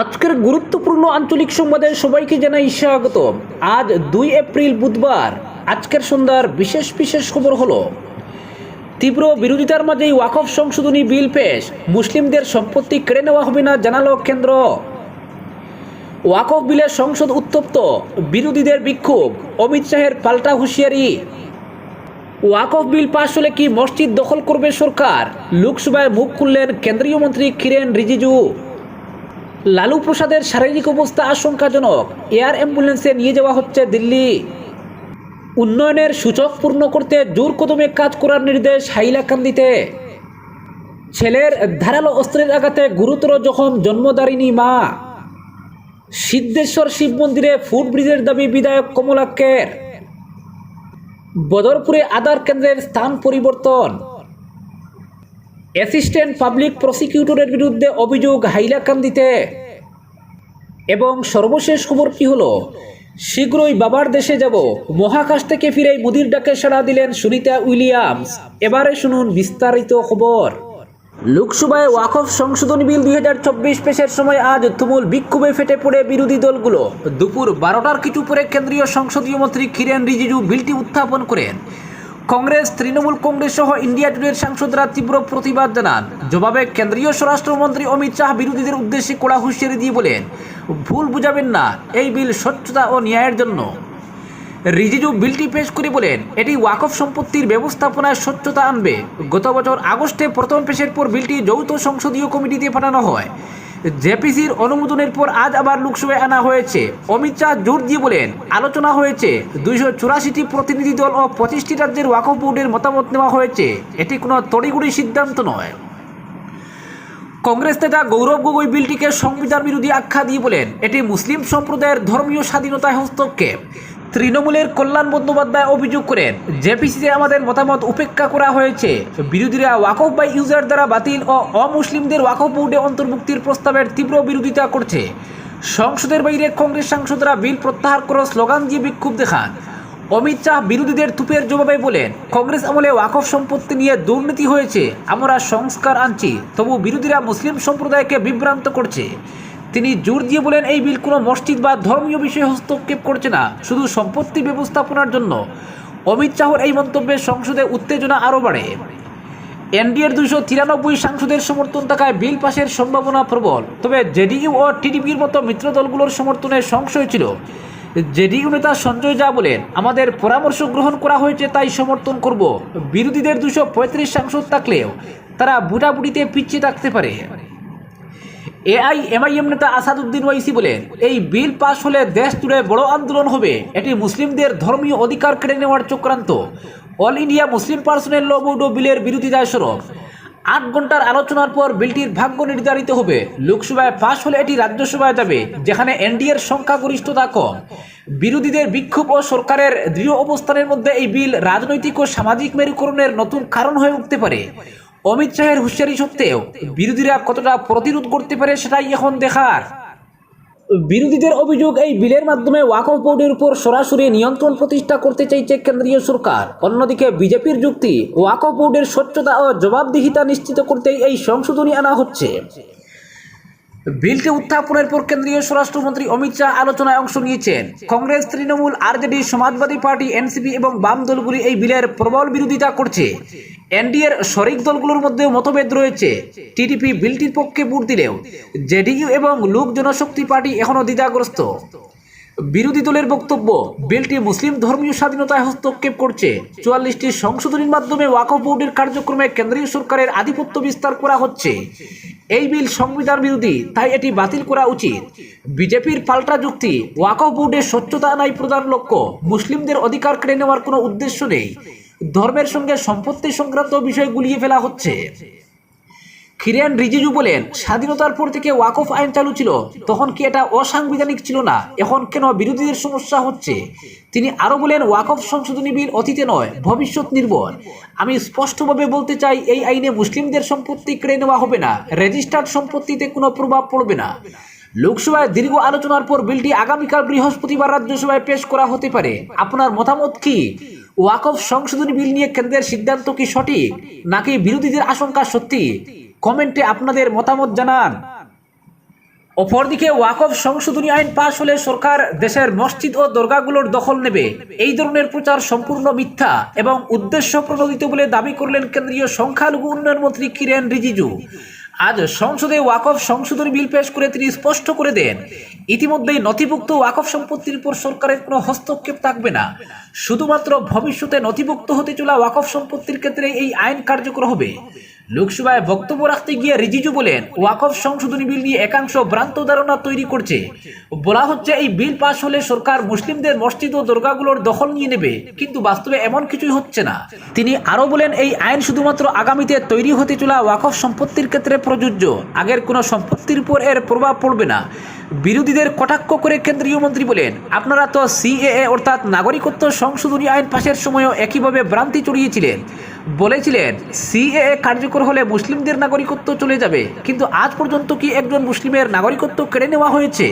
আজকের গুরুত্বপূর্ণ আঞ্চলিক সংবাদে সবাইকে জানাই স্বাগত আজ দুই এপ্রিল বুধবার, আজকের সন্ধ্যার বিশেষ বিশেষ খবর হলো, তীব্র বিরোধিতার মাঝেই ওয়াকফ সংশোধনী বিল পেশ, মুসলিমদের সম্পত্তি কেড়ে নেওয়া হবে না জানালো কেন্দ্র। ওয়াকফ বিলের সংসদ উত্তপ্ত, বিরোধীদের বিক্ষোভ, অমিত শাহের পাল্টা হুঁশিয়ারি। ওয়াকফ বিল পাশ হলে কি মসজিদ দখল করবে সরকার? লোকসভায় মুখ খুললেন কেন্দ্রীয় মন্ত্রী কিরেন রিজিজু। লালু প্রসাদের শারীরিক অবস্থা আশঙ্কাজনক। এয়ার অ্যাম্বুলেন্সে নিয়ে যাওয়া হচ্ছে দিল্লি। উন্নয়নের সূচক পূর্ণ করতে জোর কদমে কাজ করার নির্দেশ হাইলাকান্দিতে। ছেলের ধারালো অস্ত্রের আঘাতে গুরুতর জখম জন্মদারিণী মা। সিদ্ধেশ্বর শিব মন্দিরে ফুট ব্রিজের দাবি বিধায়ক কমলাক্যের বদরপুরে আধার কেন্দ্রের স্থান পরিবর্তন। অ্যাসিস্ট্যান্ট পাবলিক প্রসিকিউটরের বিরুদ্ধে অভিযোগ হাইলাকান্দিতে। এবং সর্বশেষ খবর কি হলো? শীঘ্রই বাবার দেশে যাব। মহাকাশ থেকে ফিরে মুদির ডাকে সাড়া দিলেন সুনিতা উইলিয়ামস। এবারে শুনুন বিস্তারিত খবর। লোকসভায় ওয়াকফ সংশোধনী বিল দুই হাজার চব্বিশ পেশের সময় আজ তুমুল বিক্ষোভে ফেটে পড়ে বিরোধী দলগুলো। দুপুর বারোটার কিছু পরে কেন্দ্রীয় সংসদীয় মন্ত্রী কিরেন রিজিজু বিলটি উত্থাপন করেন। কংগ্রেস, তৃণমূল কংগ্রেস সহ ইন্ডিয়া টুডের সাংসদরা তীব্র প্রতিবাদ জানান। জবাবে কেন্দ্রীয় স্বরাষ্ট্রমন্ত্রী অমিত শাহ বিরোধীদের উদ্দেশ্যে কড়া হুঁশিয়ারি দিয়ে বলেন, ভুল বুঝাবেন না, এই বিল স্বচ্ছতা ও ন্যায়ের জন্য। রিজিজু বিলটি পেশ করে বলেন, এটি ওয়াকফ সম্পত্তির ব্যবস্থাপনায় স্বচ্ছতা আনবে। গত বছর আগস্টে প্রথম পেশের পর বিলটি যৌথ সংসদীয় কমিটিতে পাঠানো হয়। জেপিসির অনুমোদনের পর আজ আবার লোকসভায় আনা হয়েছে। অমিত শাহ জোর দিয়ে বলেন, আলোচনা হয়েছে। দুইশো চুরাশিটি প্রতিনিধি দল ও পঁচিশটি রাজ্যের ওয়াকফ বোর্ডের মতামত নেওয়া হয়েছে। এটি কোনো তড়িগুড়ি সিদ্ধান্ত নয়। কংগ্রেস নেতা গৌরব গগৈ বিলটিকে সংবিধান বিরোধী আখ্যা দিয়ে বলেন, এটি মুসলিম সম্প্রদায়ের ধর্মীয় স্বাধীনতায় হস্তক্ষেপ। তৃণমূলের কল্যাণ বন্দ্যোপাধ্যায় অভিযোগ করেন, জেপিসিতে আমাদের মতামত উপেক্ষা করা হয়েছে। বিরোধীরা ওয়াকফ বাই ইউজার দ্বারা বাতিল ও অমুসলিমদের ওয়াকফ বোর্ডে অন্তর্ভুক্তির প্রস্তাবের তীব্র বিরোধিতা করছে। সংসদের বাইরে কংগ্রেস সাংসদরা বিল প্রত্যাহার করে স্লোগান দিয়ে বিক্ষোভ দেখান। অমিত শাহ বিরোধীদের তুপের জবাবে বলেন, কংগ্রেস আমলে ওয়াকফ সম্পত্তি নিয়ে দুর্নীতি হয়েছে, আমরা সংস্কার আনছি, তবু বিরোধীরা মুসলিম সম্প্রদায়কে বিভ্রান্ত করছে। তিনি জোর দিয়ে বলেন, এই বিল কোনো মসজিদ বা ধর্মীয় বিষয়ে হস্তক্ষেপ করছে না, শুধু সম্পত্তি ব্যবস্থাপনার জন্য। অমিত শাহর এই মন্তব্যে সংসদে উত্তেজনা আরও বাড়ে। এনডিএর দুইশো তিরানব্বই সাংসদের সমর্থন থাকায় বিল পাশের সম্ভাবনা প্রবল। তবে জেডিইউ ও টিডিপির মতো মিত্র দলগুলোর সমর্থনে সংশয় ছিল। জেডিইউ নেতা সঞ্জয় যা বলেন, আমাদের পরামর্শ গ্রহণ করা হয়েছে, তাই সমর্থন করব। বিরোধীদের দুশো সাংসদ থাকলেও তারা বুটাবুটিতে পিছিয়ে থাকতে পারে। এআই, এমআইএম নেতা আসাদুদ্দিন ওয়াইসি বলেন এই বিল পাশ হলে দেশ জুড়ে বড় আন্দোলন হবে। এটি মুসলিমদের ধর্মীয় অধিকার কেড়ে নেওয়ার চক্রান্ত। All India Muslim personal law board বিলের বিরোধিতায় সরব। আট ঘণ্টার আলোচনার পর বিলটির ভাগ্য নির্ধারিত হবে। লোকসভায় পাশ হলে এটি রাজ্যসভায় যাবে, যেখানে এনডিএর সংখ্যাগরিষ্ঠতা কম। বিরোধীদের বিক্ষোভ ও সরকারের দৃঢ় অবস্থানের মধ্যে এই বিল রাজনৈতিক ও সামাজিক মেরুকরণের নতুন কারণ হয়ে উঠতে পারে। অমিত শাহের হুঁশিয়ারি সত্ত্বেও বিরোধীরা কতটা প্রতিরোধ করতে পারে সেটাই এখন দেখার। বিরোধীদের অভিযোগ, এই বিলের মাধ্যমে ওয়াকফ বোর্ডের উপর সরাসরি নিয়ন্ত্রণ প্রতিষ্ঠা করতে চাইছে কেন্দ্রীয় সরকার। অন্যদিকে বিজেপির যুক্তি, ওয়াকফ বোর্ডের স্বচ্ছতা ও জবাবদিহিতা নিশ্চিত করতেই এই সংশোধনী আনা হচ্ছে। বিলটি উত্থাপনের পর কেন্দ্রীয় স্বরাষ্ট্রমন্ত্রী অমিত শাহ আলোচনায় অংশ নিয়েছেন। Congress, Trinamool, RJD, Samajwadi Party, NCP এবং বাম দলগুলি এই বিলের প্রবল বিরোধিতা করছে। এনডিএর শরিক দলগুলোর মধ্যেও মতভেদ রয়েছে। টিডিপি বিলটির পক্ষে ভোট দিলেও, জেডিইউ এবং লোক জনশক্তি পার্টি এখনও দ্বিধাগ্রস্ত। বিরোধী দলের বক্তব্য, বিলটি মুসলিম ধর্মীয় স্বাধীনতায় হস্তক্ষেপ করছে। চুয়াল্লিশটি সংশোধনীর মাধ্যমে ওয়াকফ বোর্ডের কার্যক্রমে কেন্দ্রীয় সরকারের আধিপত্য বিস্তার করা হচ্ছে। এই বিল সংবিধান বিরোধী, তাই এটি বাতিল করা উচিত। বিজেপির পাল্টা যুক্তি, ওয়াকফ বোর্ডের স্বচ্ছতা আনাই প্রধান লক্ষ্য, মুসলিমদের অধিকার কেড়ে নেওয়ার কোনো উদ্দেশ্য নেই। ধর্মের সঙ্গে সম্পত্তি সংক্রান্ত বিষয় গুলিয়ে ফেলা হচ্ছে। খিরিয়ান রিজিজু বলেন, স্বাধীনতার পর থেকে ওয়াকফ আইন চালু ছিল, তখন কি এটা অসাংবিধানিক ছিল না? এখন কেন বিরোধীদের সমস্যা হচ্ছে? তিনি আরও বলেন, ওয়াকফ সংশোধনী বিল অতীতে নয়, ভবিষ্যৎ নির্ভর। আমি স্পষ্টভাবে বলতে চাই, এই আইনে মুসলিমদের সম্পত্তি কেড়ে নেওয়া হবে না, রেজিস্টার্ড সম্পত্তিতে কোনো প্রভাব পড়বে না। লোকসভায় দীর্ঘ আলোচনার পর বিলটি আগামীকাল বৃহস্পতিবার রাজ্যসভায় পেশ করা হতে পারে। আপনার মতামত কি? ওয়াকফ সংশোধনী বিল নিয়ে কেন্দ্রের সিদ্ধান্ত কি সঠিক, নাকি বিরোধীদের আশঙ্কা সত্যি? কমেন্টে আপনাদের মতামত জানান। অপরদিকে ওয়াকফ সংশোধনী আইন পাশ হলে সরকার দেশের মসজিদ ও দরগাগুলোর দখল নেবে। এই ধরনের প্রচার সম্পূর্ণ মিথ্যা এবং উদ্দেশ্য প্রণোদিত বলে দাবি করলেন কেন্দ্রীয় সংখ্যালঘু উন্নয়ন মন্ত্রী কিরেন রিজিজু। আজ সংসদে ওয়াকফ সংশোধনী বিল পেশ করে তিনি স্পষ্ট করে দেন, ইতিমধ্যেই নথিভুক্ত ওয়াকফ সম্পত্তির উপর সরকারের কোনো হস্তক্ষেপ থাকবে না। শুধুমাত্র ভবিষ্যতে নথিভুক্ত হতে চলা ওয়াকফ সম্পত্তির ক্ষেত্রে এই আইন কার্যকর হবে। লোকসভায় বক্তব্য রাখতে গিয়ে রিজিজু বলেন, ওয়াকফ সংশোধনী বিল নিয়ে একাংশ ভ্রান্ত ধারণা তৈরি করছে। বলা হচ্ছে এই বিল পাশ হলে সরকার মুসলিমদের মসজিদ ও দরগাগুলোর দখল নিয়ে নেবে, কিন্তু বাস্তবে এমন কিছুই হচ্ছে না। তিনি আরও বলেন, এই আইন শুধুমাত্র আগামীতে তৈরি হতে চলা ওয়াকফ সম্পত্তির ক্ষেত্রে প্রযোজ্য, আগের কোনো সম্পত্তির উপর এর প্রভাব পড়বে না। বিরোধীদের কটাক্ষ করে কেন্দ্রীয় মন্ত্রী বলেন, আপনারা তো সিএএ অর্থাৎ নাগরিকত্ব সংশোধনী আইন পাশের সময়ও একইভাবে ভ্রান্তি চড়িয়েছিলেন। বলেছিলেন সিএএ কার্যকর হলে মুসলিমদের নাগরিকত্ব চলে যাবে, কিন্তু আজ পর্যন্ত কি একজন মুসলিমের নাগরিকত্ব কেড়ে নেওয়া হয়েছে?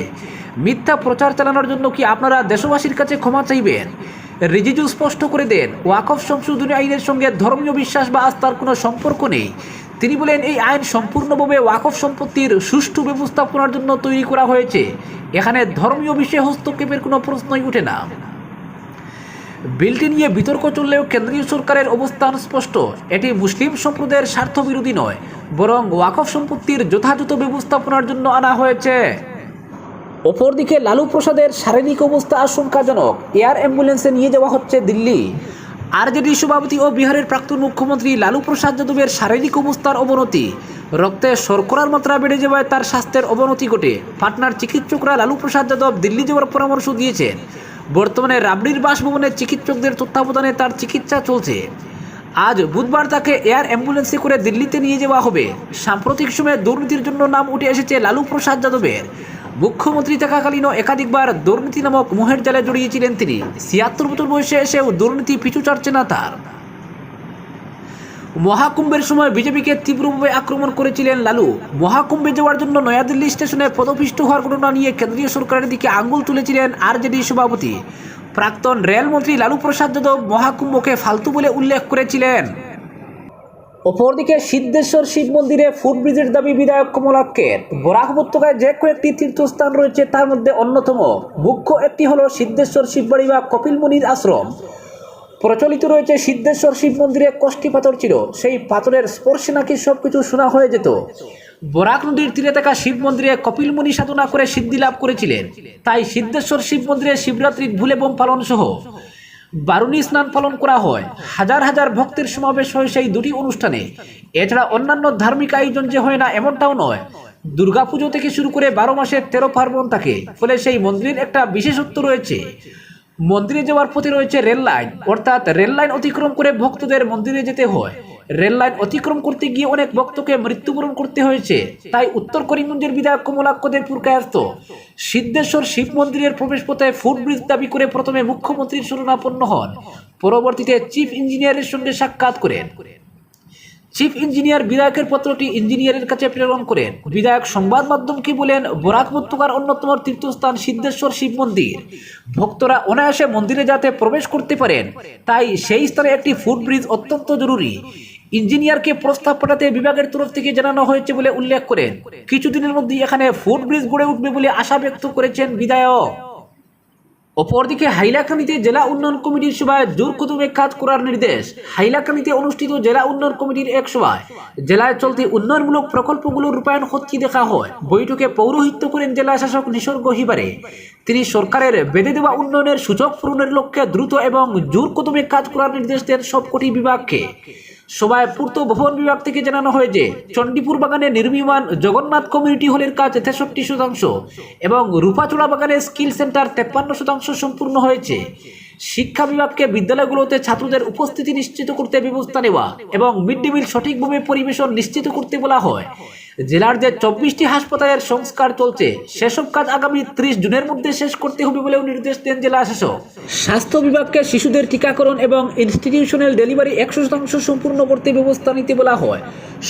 মিথ্যা প্রচার চালানোর জন্য কি আপনারা দেশবাসীর কাছে ক্ষমা চাইবেন? রিজিজু স্পষ্ট করে দেন, ওয়াকফ সংশোধনী আইনের সঙ্গে ধর্মীয় বিশ্বাস বা আস্থার কোনো সম্পর্ক নেই। তিনি বলেন, এই আইন সম্পূর্ণভাবে ওয়াকফ সম্পত্তির সুষ্ঠু ব্যবস্থাপনার জন্য তৈরি করা হয়েছে। এখানে ধর্মীয় বিষয়ে হস্তক্ষেপের কোনো প্রশ্নই উঠে না। বিলটি নিয়ে বিতর্ক চললেও কেন্দ্রীয় সরকারের অবস্থান স্পষ্ট। এটি মুসলিম সম্প্রদায়ের স্বার্থ বিরোধী নয়, বরং ওয়াকফ সম্পত্তির যথাযথ ব্যবস্থাপনার জন্য আনা হয়েছে। অপরদিকে লালু প্রসাদের শারীরিক অবস্থা আশঙ্কাজনক। এয়ার অ্যাম্বুলেন্সে নিয়ে যাওয়া হচ্ছে দিল্লি। আরজেডি সভাপতি ও বিহারের প্রাক্তন মুখ্যমন্ত্রী লালু প্রসাদ যাদবের শারীরিক অবস্থার অবনতি। রক্তে শর্করার মাত্রা বেড়ে যাওয়ায় তার স্বাস্থ্যের অবনতি ঘটে। পাটনার চিকিৎসকরা লালু প্রসাদ যাদব দিল্লি যাওয়ার পরামর্শ দিয়েছেন। বর্তমানে রাবড়ির বাসভবনের চিকিৎসকদের তত্ত্বাবধানে তার চিকিৎসা চলছে। আজ বুধবার তাকে এয়ার অ্যাম্বুলেন্সে করে দিল্লিতে নিয়ে যাওয়া হবে। সাম্প্রতিক সময়ে দুর্নীতির জন্য নাম উঠে এসেছে লালু প্রসাদ যাদবের। মুখ্যমন্ত্রী থাকাকালীনও একাধিকবার দুর্নীতি নামক মোহের জালে জড়িয়েছিলেন তিনি। ছিয়াত্তর বছর বয়সে এসেও দুর্নীতি পিছু ছাড়ছে না তার। মহাকুম্ভের সময় বিজেপিকে তীব্রভাবে আক্রমণ করেছিলেন লালু। মহাকুম্ভে যাওয়ার জন্য নয়াদিল্লি স্টেশনে পদপিষ্ট হওয়ার ঘটনা নিয়ে কেন্দ্রীয় সরকারের দিকে আঙ্গুল তুলেছিলেন আরজেডি সভাপতি। প্রাক্তন রেলমন্ত্রী লালু প্রসাদ যাদব মহাকুম্ভকে ফালতু বলে উল্লেখ করেছিলেন। অপরদিকে সিদ্ধেশ্বর শিব মন্দিরে ফুটব্রিজের দাবি বিধায়ক কমলাক্ষের বরাক উপত্যকায় যে কয়েকটি তীর্থস্থান রয়েছে, তার মধ্যে অন্যতম। মুখ্য একটি হলো সিদ্ধেশ্বর শিববাড়ি বা কপিল কপিলমুনির আশ্রম। প্রচলিত রয়েছে সিদ্ধেশ্বর শিব মন্দিরে কষ্টি পাথর ছিল। সেই পাথরের স্পর্শে নাকি সব কিছু শোনা হয়ে যেত। বরাক নদীর তীরে থাকা শিব মন্দিরে কপিল কপিলমুনি সাধনা করে সিদ্ধি লাভ করেছিলেন। তাই সিদ্ধেশ্বর শিব মন্দিরে শিবরাত্রির ভুলে বোম পালন সহ বারুণী স্নান পালন করা হয়। হাজার হাজার ভক্তের সমাবেশ হয় সেই দুটি অনুষ্ঠানে। এছাড়া অন্যান্য ধার্মিক আয়োজন যে হয় না এমনটাও নয়। দুর্গাপুজো থেকে শুরু করে বারো মাসের তেরো পার্বণ থাকে ফলে সেই মন্দিরের একটা বিশেষত্ব রয়েছে। মন্দিরে যাওয়ার পথে রয়েছে রেল লাইন। অর্থাৎ রেল লাইন অতিক্রম করে ভক্তদের মন্দিরে যেতে হয়। রেল লাইন অতিক্রম করতে গিয়ে অনেক ভক্তকে মৃত্যুবরণ করতে হয়েছে। তাই উত্তর করিমগঞ্জের বিধায়ক কমলাক্ষদের পুরকায়স্ত সিদ্ধেশ্বর শিব মন্দিরের প্রবেশপথে ফুটব্রিজ দাবি করে প্রথমে মুখ্যমন্ত্রীর শরণাপন্ন হন। পরবর্তীতে চিফ ইঞ্জিনিয়ারের সঙ্গে সাক্ষাৎ করেন। চিফ ইঞ্জিনিয়ার বিধায়কের পত্রটি ইঞ্জিনিয়ারের কাছে প্রেরণ করেন। বিধায়ক সংবাদ মাধ্যমকে বলেন বরাক উপত্যকার অন্যতম তীর্থস্থান সিদ্ধেশ্বর শিব মন্দির। ভক্তরা অনায়াসে মন্দিরে যাতে প্রবেশ করতে পারেন। তাই সেই স্থানে একটি ফুটব্রিজ অত্যন্ত জরুরি। ইঞ্জিনিয়ারকে প্রস্তাব পাঠাতে বিভাগের তরফ থেকে জানানো হয়েছে বলে উল্লেখ করে। কিছুদিনের মধ্যেই এখানে ফুটব্রিজ গড়ে উঠবে বলে আশা ব্যক্ত করেছেন বিধায়ক। অপরদিকে হাইলাকান্দিতে জেলা উন্নয়ন কমিটির সভায় জোর কদমে কাজ করার নির্দেশ হাইলাকান্দিতে অনুষ্ঠিত জেলা উন্নয়ন কমিটির এক সভায়। জেলায় চলতি উন্নয়নমূলক প্রকল্পগুলোর রূপায়ণ হচ্ছে দেখা হয়। বৈঠকে পৌরোহিত্য করেন জেলা শাসক নিসর্গ হিবারে। তিনি সরকারের বেঁধে দেওয়া উন্নয়নের সুযোগ পূরণের লক্ষ্যে দ্রুত এবং জোর কদমে কাজ করার নির্দেশ দেন সবকটি বিভাগকে। সভায় পূর্ত ভবন বিভাগ থেকে জানানো হয় যে, চণ্ডীপুর বাগানে নির্মীমান জগন্নাথ কমিউনিটি হলের কাজ তেষট্টি শতাংশ এবং রূপাচোড়া বাগানে স্কিল সেন্টার তেপ্পান্ন শতাংশ সম্পূর্ণ হয়েছে। শিক্ষা বিভাগকে বিদ্যালয়গুলোতে ছাত্রদের উপস্থিতি নিশ্চিত করতে ব্যবস্থা নেওয়া এবং মিড ডে মিল সঠিকভাবে পরিবেশন নিশ্চিত করতে বলা হয়। জেলার যে চব্বিশটি হাসপাতালের সংস্কার চলছে, সেসব কাজ আগামী ত্রিশ জুনের মধ্যে শেষ করতে হবে বলেও নির্দেশ দেন জেলা শাসক। স্বাস্থ্য বিভাগকে শিশুদের টিকাকরণ এবং ইনস্টিটিউশনাল ডেলিভারি একশো শতাংশ সম্পূর্ণ করতে ব্যবস্থা নিতে বলা হয়।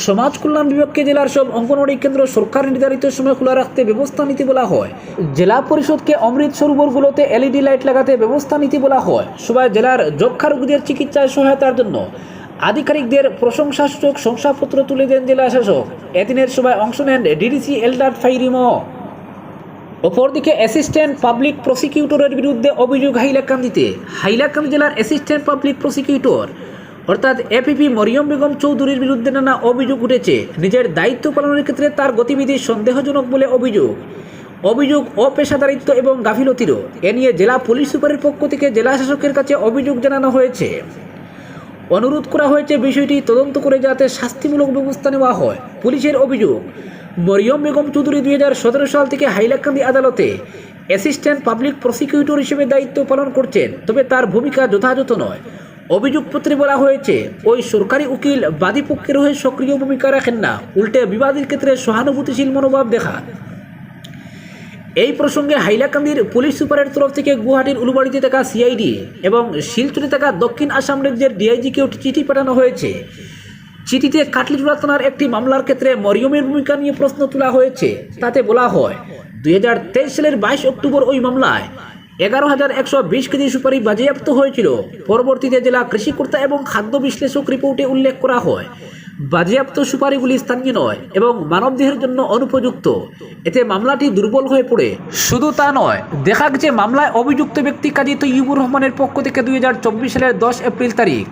সমাজ কল্যাণ বিভাগকে জেলার সব অঙ্গনওয়াড়ি কেন্দ্র সরকার নির্ধারিত সময় খোলা রাখতে ব্যবস্থা নিতে বলা হয়। জেলা পরিষদকে অমৃত সরোবরগুলোতে এলইডি লাইট লাগাতে ব্যবস্থা নিতে বলা হয়। সবাই জেলার যক্ষা রোগীদের চিকিৎসায় সহায়তার জন্য আধিকারিকদের প্রশংসাসূচক শংসাপত্র তুলে দেন জেলা শাসক। এদিনের সভায় অংশ নেন ডিডিসি এলডার ফাইরিমো। অপরদিকে অ্যাসিস্ট্যান্ট পাবলিক প্রসিকিউটরের বিরুদ্ধে অভিযোগ হাইলাকান্দিতে। হাইলাকান্দি জেলার অ্যাসিস্ট্যান্ট পাবলিক প্রসিকিউটর, অর্থাৎ এপিপি মরিয়ম বেগম চৌধুরীর বিরুদ্ধে নানা অভিযোগ উঠেছে। নিজের দায়িত্ব পালনের ক্ষেত্রে তার গতিবিধি সন্দেহজনক বলে অভিযোগ। অভিযোগ অপেশাদারিত্ব এবং গাফিলতিরও। এ নিয়ে জেলা পুলিশ সুপারের পক্ষ থেকে জেলা শাসকের কাছে অভিযোগ জানানো হয়েছে। অনুরোধ করা হয়েছে বিষয়টি তদন্ত করে যাতে শাস্তিমূলক ব্যবস্থা নেওয়া হয়, পুলিশের অভিযোগ। মরিয়ম বেগম চৌধুরী দুই হাজার সতেরো সাল থেকে হাইলাকান্দি আদালতে অ্যাসিস্ট্যান্ট পাবলিক প্রসিকিউটর হিসেবে দায়িত্ব পালন করছেন, তবে তার ভূমিকা যথাযথ নয়। অভিযোগপত্রে বলা হয়েছে, ওই সরকারি উকিল বাদীপক্ষের হয়ে সক্রিয় ভূমিকা রাখেন না, উল্টে বিবাদের ক্ষেত্রে সহানুভূতিশীল মনোভাব দেখান এই প্রসঙ্গে হাইলাকান্দির পুলিশ সুপারের তরফ থেকে গুয়াহাটির উলুবাড়িতে থাকা সিআইডি এবং শিলচরে থাকা দক্ষিণ আসাম রাজ্যের ডিআইজিকেও চিঠি পাঠানো হয়েছে। চিঠিতে কাটলিটুলা থানার একটি মামলার ক্ষেত্রে মরিয়মের ভূমিকা নিয়ে প্রশ্ন তোলা হয়েছে। তাতে বলা হয় দু হাজার তেইশ সালের বাইশ অক্টোবর ওই মামলায় এগারো হাজার একশো বিশ কেজি সুপারি বাজেয়াপ্ত হয়েছিল। পরবর্তীতে জেলা কৃষিকর্তা এবং খাদ্য বিশ্লেষক রিপোর্টে উল্লেখ করা হয়, বাজেয়াপ্ত সুপারিগুলি স্থানীয় নয় এবং মানবদেহের জন্য অনুপযুক্ত। এতে মামলাটি দুর্বল হয়ে পড়ে। শুধু তা নয়, দেখা গেছে মামলায় অভিযুক্ত ব্যক্তি কাজী তৈয়বুর রহমানের পক্ষ থেকে দুই সালের দশ এপ্রিল তারিখ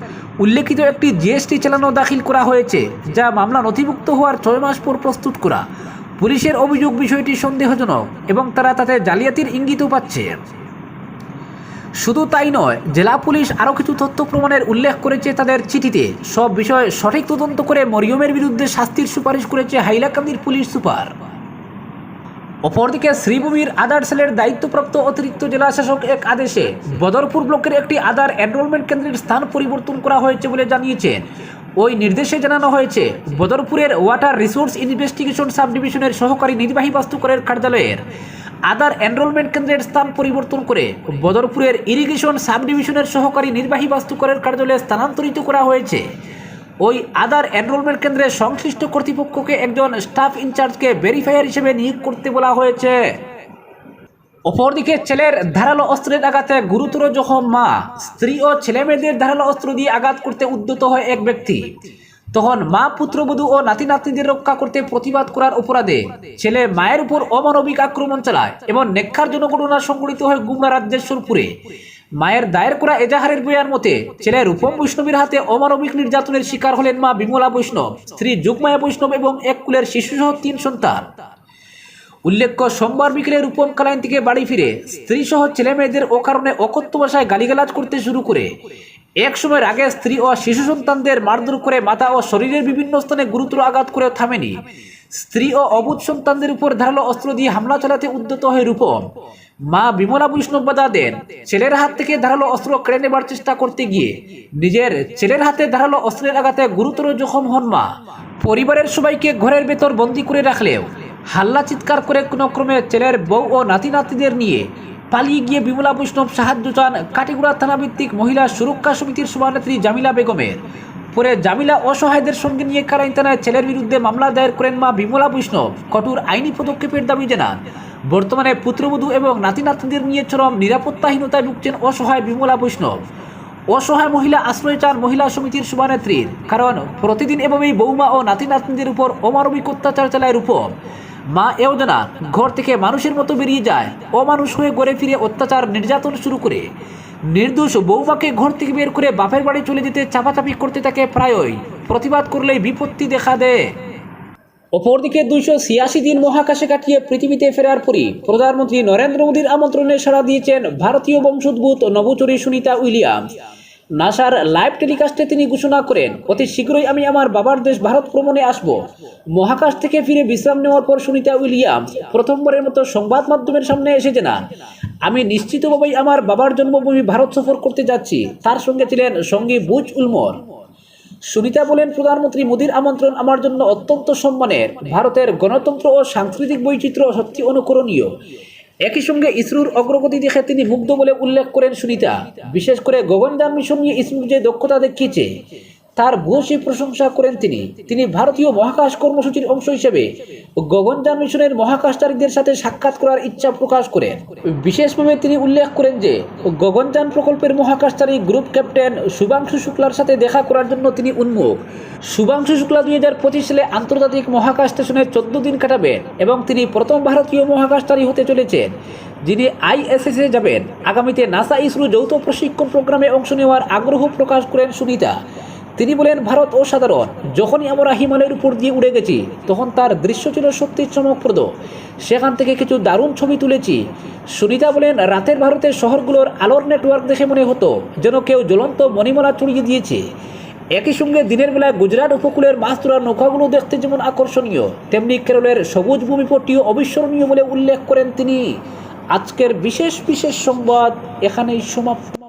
উল্লেখিত একটি জিএসটি চালানো দাখিল করা হয়েছে, যা মামলা নথিভুক্ত হওয়ার ছয় মাস পর প্রস্তুত করা। পুলিশের অভিযোগ বিষয়টি সন্দেহজনক এবং তারা তাতে জালিয়াতির ইঙ্গিতও পাচ্ছে। শুধু তাই নয়, জেলা পুলিশ আরও কিছু তথ্য প্রমাণের উল্লেখ করেছে তাদের চিঠিতে। সব বিষয় সঠিক তদন্ত করে মরিয়মের বিরুদ্ধে শাস্তির সুপারিশ করেছে হাইলাকান্দির পুলিশ সুপার। অপরদিকে শ্রীভূমির আধার সেলের দায়িত্বপ্রাপ্ত অতিরিক্ত জেলা শাসক এক আদেশে বদরপুর ব্লকের একটি আধার এনরোলমেন্ট কেন্দ্রের স্থান পরিবর্তন করা হয়েছে বলে জানিয়েছেন ওই নির্দেশে জানানো হয়েছে, বদরপুরের ওয়াটার রিসোর্স ইনভেস্টিগেশন সাব ডিভিশনের সহকারী নির্বাহী বাস্তুকরের কার্যালয়ের আধার এনরোলমেন্ট কেন্দ্রের স্থান পরিবর্তন করে বদরপুরের ইরিগেশন সাব ডিভিশনের সহকারী নির্বাহী বাস্তুকরের কার্যালয়ে স্থানান্তরিত করা হয়েছে। ওই আধার এনরোলমেন্ট কেন্দ্রে সংশ্লিষ্ট কর্তৃপক্ষকে একজন স্টাফ ইনচার্জকে ভেরিফায়ার হিসেবে নিয়োগ করতে বলা হয়েছে। অপরদিকে ছেলের ধারালো অস্ত্রের আঘাতে গুরুতর জখম মা। স্ত্রী ও ছেলে মেয়েদের ধারালো অস্ত্র দিয়ে আঘাত করতে উদ্যত হয় এক ব্যক্তি। তখন মা পুত্রবধূ ও নাতি নাতনিদের রক্ষা করতে প্রতিবাদ করার অপরাধে ছেলে মায়ের উপর অমানবিক আক্রমণ চালায় এবং নেক্ষারজনক ঘটনা সংঘটিত হয় গুমরা রাজ্যের সুরপুরে। মায়ের দায়ের করা এজাহারের বইয়ার মতে, ছেলে রূপম বৈষ্ণবীর হাতে অমানবিক নির্যাতনের শিকার হলেন মা বিমলা বৈষ্ণব, স্ত্রী যুগমায়া বৈষ্ণব এবং এক কুলের শিশুসহ তিন সন্তান। উল্লেখ্য, সোমবার বিকেলে রূপম কালাইন থেকে বাড়ি ফিরে স্ত্রী সহ ছেলে মেয়েদের অকারণে অকথ্য ভাষায় গালিগালাজ করতে শুরু করে। এক সময়ের আগে স্ত্রী ও শিশু সন্তানদের মারধর করে মাথা ও শরীরের বিভিন্ন স্থানে গুরুতর আঘাত করে থামেনি। স্ত্রী ও অবুধ সন্তানদের উপর ধারালো অস্ত্র দিয়ে হামলা চালাতে উদ্যত হয় রূপম। মা বিমলা বৈষ্ণব দেন ছেলের হাত থেকে ধারালো অস্ত্র কেড়ে নেবার চেষ্টা করতে গিয়ে নিজের ছেলের হাতে ধারালো অস্ত্রের আঘাতে গুরুতর জখম হন মা। পরিবারের সবাইকে ঘরের ভেতর বন্দি করে রাখলেও হাল্লা চিৎকার করে কোনো ক্রমে ছেলের বউ ও নাতি নাতিদের নিয়ে পালিয়ে গিয়ে বিমলা বৈষ্ণব সাহায্য চান কাটিগুড়া থানাভিত্তিক মহিলা সুরক্ষা সমিতির সভানেত্রী জামিলা বেগমের। পরে জামিলা অসহায়দের সঙ্গে নিয়ে কারাইন থানায় ছেলের বিরুদ্ধে মামলা দায়ের করেন মা বিমলা বৈষ্ণব। কঠোর আইনি পদক্ষেপের দাবি জানান। বর্তমানে পুত্রবধূ এবং নাতি নাতনিদের নিয়ে চরম নিরাপত্তাহীনতায় ভুগছেন অসহায় বিমলা বৈষ্ণব। অসহায় মহিলা আশ্রয় চান মহিলা সমিতির সভানেত্রীর কারণ প্রতিদিন এভাবেই বৌমা ও নাতি নাতনিদের উপর অমানবিক অত্যাচার চালায় রূপম। মা এও জানান ঘর থেকে মানুষের মতো বেরিয়ে যায়, অমানুষ হয়ে গড়ে ফিরে অত্যাচার নির্যাতন শুরু করে। নির্দোষ বৌমাকে ঘর থেকে বের করে বাপের বাড়ি চলে যেতে চাপাচাপি করতে থাকে প্রায়ই প্রতিবাদ করলেই বিপত্তি দেখা দেয়। অপরদিকে দুইশো ছিয়াশি দিন মহাকাশে কাটিয়ে পৃথিবীতে ফেরার পরই প্রধানমন্ত্রী নরেন্দ্র মোদীর আমন্ত্রণে সাড়া দিয়েছেন ভারতীয় বংশোদ্ভূত নভোচরী সুনিতা উইলিয়ামস নাসার লাইভ টেলিকাস্টে তিনি ঘোষণা করেন, অতি শীঘ্রই আমি আমার বাবার দেশ ভারত ভ্রমণে আসব। মহাকাশ থেকে ফিরে বিশ্রাম নেওয়ার পর সুনিতা উইলিয়ামস প্রথমবারের মতো সংবাদ মাধ্যমের সামনে এসে জানান আমি নিশ্চিতভাবেই আমার বাবার জন্মভূমি ভারত সফর করতে যাচ্ছি। তার সঙ্গে ছিলেন সঙ্গী বুজ উলমর। সুনিতা বলেন প্রধানমন্ত্রী মোদীর আমন্ত্রণ আমার জন্য অত্যন্ত সম্মানের। ভারতের গণতন্ত্র ও সাংস্কৃতিক বৈচিত্র্য সত্যি অনুকরণীয়। একই সঙ্গে ইসরোর অগ্রগতি দেখে তিনি মুগ্ধ বলে উল্লেখ করেন সুনিতা। বিশেষ করে গগনযান মিশন নিয়ে ইসরোর যে দক্ষতা দেখিয়েছে তার ভূয়সী প্রশংসা করেন তিনি। তিনি ভারতীয় মহাকাশ কর্মসূচির অংশ হিসেবে গগনযান মিশনের মহাকাশচারীদের সাথে সাক্ষাৎ করার ইচ্ছা প্রকাশ করেন। বিশেষভাবে তিনি উল্লেখ করেন যে, গগনযান প্রকল্পের মহাকাশচারী গ্রুপ ক্যাপ্টেন শুভাংশু শুক্লার সাথে দেখা করার জন্য তিনি উন্মুখ। শুভাংশু শুক্লা দুই হাজার পঁচিশ সালে আন্তর্জাতিক মহাকাশ স্টেশনে চোদ্দ দিন কাটাবেন এবং তিনি প্রথম ভারতীয় মহাকাশচারী হতে চলেছেন, যিনি আইএসএস এ যাবেন। আগামীতে নাসা ইসরো যৌথ প্রশিক্ষণ প্রোগ্রামে অংশ নেওয়ার আগ্রহ প্রকাশ করেন সুনিতা। তিনি বলেন, ভারত অসাধারণ। যখনই আমরা হিমালয়ের উপর দিয়ে উড়ে গেছি, তখন তার দৃশ্য ছিল সত্যি চমকপ্রদ। সেখান থেকে কিছু দারুণ ছবি তুলেছি। সুনিতা বলেন, রাতের ভারতের শহরগুলোর আলোর নেটওয়ার্ক দেখে মনে হতো, যেন কেউ জ্বলন্ত মণিমালা চড়িয়ে দিয়েছে। একই সঙ্গে দিনের বেলায় গুজরাট উপকূলের মাছ তোলার নৌকাগুলো দেখতে যেমন আকর্ষণীয়, তেমনি কেরলের সবুজ ভূমিপটটিও অবিস্মরণীয় বলে উল্লেখ করেন তিনি। আজকের বিশেষ বিশেষ সংবাদ এখানেই সমাপ্ত।